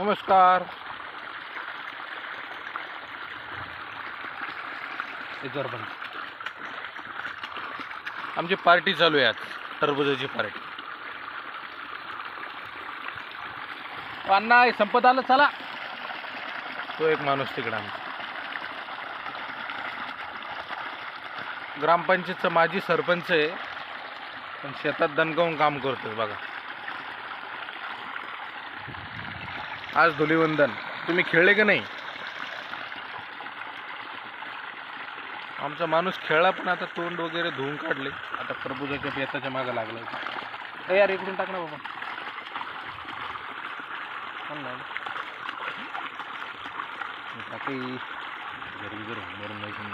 नमस्कार. आमची पार्टी चालू आहे आज टरबुजाची पार्टी. अण्णा संपत आलं चला. तो एक माणूस तिकडे आमचा ग्रामपंचायतचा माजी सरपंच आहे पण शेतात दणकावून काम करतोय बघा. आज धुलीवंदन. तुम्ही खेळले का नाही? आमचा माणूस खेळला पण आता तोंड वगैरे धुवून काढले. आता टरबुजाच्या बेताच्या मागं लागलाय. ए यार इकडून टाक ना बाबा. टाकी. घरी जर मरून नाही.